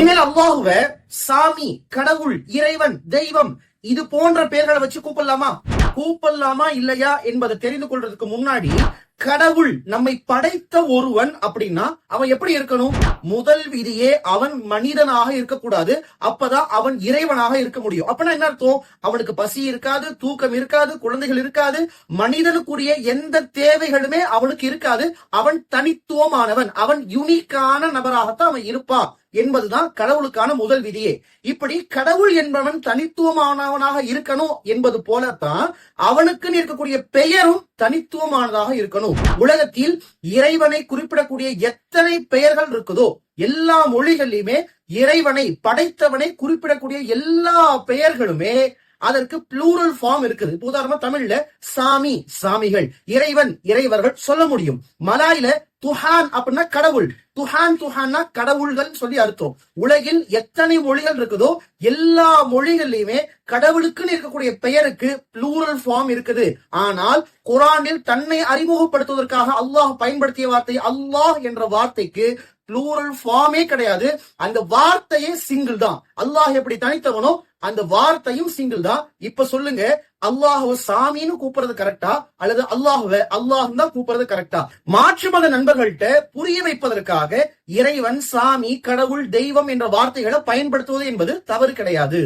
இனிமேல் அல்லாஹுவ சாமி கடவுள் இறைவன் தெய்வம் இது போன்ற பெயர்களை வச்சு கூப்பிடலாமா? கூப்பிடலாமா இல்லையா என்பதை தெரிந்து கொள்றதுக்கு முன்னாடி கடவுள் நம்மை படைத்த ஒருவன் அப்படின்னா அவன் எப்படி இருக்கணும்? முதல் விதியே அவன் மனிதனாக இருக்கக்கூடாது. அப்பதான் அவன் இறைவனாக இருக்க முடியும். அப்படின்னா என்ன அர்த்தம்? அவனுக்கு பசி இருக்காது தூக்கம் இருக்காது குழந்தைகள் இருக்காது மனிதனுக்குரிய எந்த தேவைகளுமே அவனுக்கு இருக்காது. அவன் தனித்துவமானவன் அவன் யுனிக்கான நபராகத்தான் அவன் இருப்பான் என்பதுதான் கடவுளுக்கான முதல் விதியே. இப்படி கடவுள் என்பவன் தனித்துவமானவனாக இருக்கணும் என்பது போலத்தான் அவனுக்குன்னு இருக்கக்கூடிய பெயரும் தனித்துவமானதாக இருக்கணும். உலகத்தில் இறைவனை குறிப்பிடக்கூடிய எத்தனை பெயர்கள் இருக்குதோ எல்லா மொழிகளிலுமே இறைவனை படைத்தவனை குறிப்பிடக்கூடிய எல்லா பெயர்களுமே அதற்கு ப்ளூரல் ஃபார்ம் இருக்குது. உதாரணமா தமிழ்ல சாமி சாமிகள் இறைவன் இறைவர்கள் சொல்ல முடியும். மலாயில துஹான் அப்படின்னா கடவுள். துஹான் துஹான்னா கடவுள்கள் சொல்லி அர்த்தம். உலகில் எத்தனை மொழிகள் இருக்குதோ எல்லா மொழிகள்லயுமே கடவுளுக்குன்னு இருக்கக்கூடிய பெயருக்கு ப்ளூரல் ஃபார்ம் இருக்குது. ஆனால் குரானில் தன்னை அறிமுகப்படுத்துவதற்காக அல்லாஹ் பயன்படுத்திய வார்த்தை அல்லாஹ் என்ற வார்த்தைக்கு ப்ளூரல் ஃபார்மே கிடையாது. அந்த வார்த்தையே சிங்கிள் தான். அல்லாஹ் எப்படி தனித்தவனோ அந்த வார்த்தையும் சிங்கிள் தான். இப்ப சொல்லுங்க அல்லாஹுவ சாமின்னு கூப்பிடுறது கரெக்டா அல்லது அல்லாஹுவ அல்லாஹ் தான் கூப்பிடுறது கரெக்டா மாற்று மத நண்பர்கள்ட்ட புரிய வைப்பதற்காக இறைவன் சாமி கடவுள் தெய்வம் என்ற வார்த்தைகளை பயன்படுத்துவது என்பது தவறு கிடையாது.